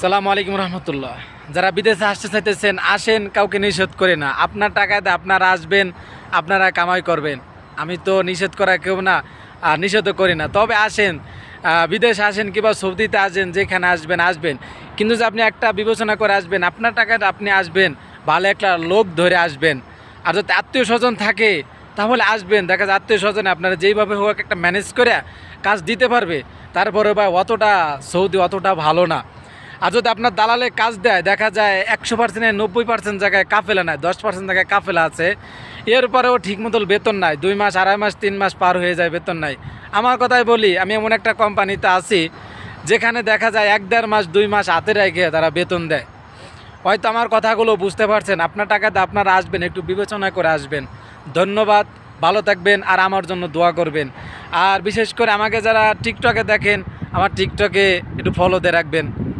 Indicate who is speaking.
Speaker 1: সালামু আলাইকুম রহমতুল্লাহ। যারা বিদেশে আসতে চাইতেছেন, আসেন, কাউকে নিষেধ করে না। আপনার টাকাতে আপনারা আসবেন, আপনারা কামাই করবেন। আমি তো নিষেধ করা কেউ না, আর নিষেধও করি না। তবে আসেন বিদেশ আসেন কিংবা সৌদিতে আসেন, যেখানে আসবেন আসবেন। কিন্তু যে আপনি একটা বিবেচনা করে আসবেন, আপনার টাকাতে আপনি আসবেন, ভালো একটা লোক ধরে আসবেন। আর যদি আত্মীয় স্বজন থাকে, তাহলে আসবেন। দেখা যায় আত্মীয় স্বজনে আপনারা যেইভাবে হোক একটা ম্যানেজ করে কাজ দিতে পারবে। তারপরে ভাই, অতটা সৌদি অতটা ভালো না। আর যদি আপনার দালালে কাজ দেয়, দেখা যায় একশো পার্সেন্টের নব্বই পার্সেন্ট জায়গায় কাফেলা নাই দশ পার্সেন্ট জায়গায় কাফেলা আছে এরপরেও ঠিক মতো বেতন নাই, দুই মাস, আড়াই মাস, তিন মাস পার হয়ে যায় বেতন নাই। আমার কথাই বলি, আমি এমন একটা কোম্পানিতে আছি, যেখানে দেখা যায় এক দেড় মাস, দুই মাস হাতে রেখে তারা বেতন দেয়। হয়তো আমার কথাগুলো বুঝতে পারছেন, আপনার টাকাতে আপনারা আসবেন, একটু বিবেচনা করে আসবেন। ধন্যবাদ, ভালো থাকবেন আর আমার জন্য দোয়া করবেন। আর বিশেষ করে আমাকে যারা টিকটকে দেখেন, আমার টিকটকে একটু ফলো দিয়ে রাখবেন।